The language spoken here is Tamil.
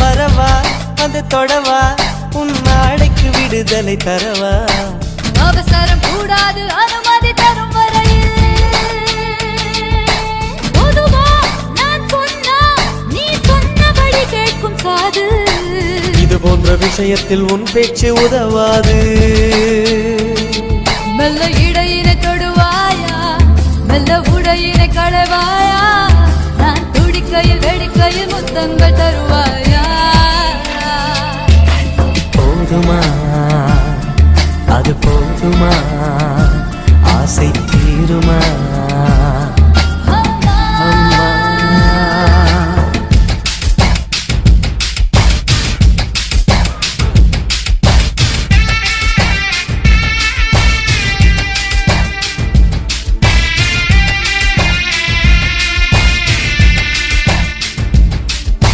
வரவா வந்து தொடவா உன் நாளைக்கு விடுதலை தரவா? அவசரம் கூடாது அனுமதி தரும் வரையில். சாது. இது போன்ற விஷயத்தில் உன் பேச்சு உதவாது. மெல்ல இடையினை தொடுவாயா? மெல்ல உடையினை களைவாயா? துடிக்கையில் வெடிக்கையில் முத்தங்கள் தருவாயா போதுமா அது போதுமா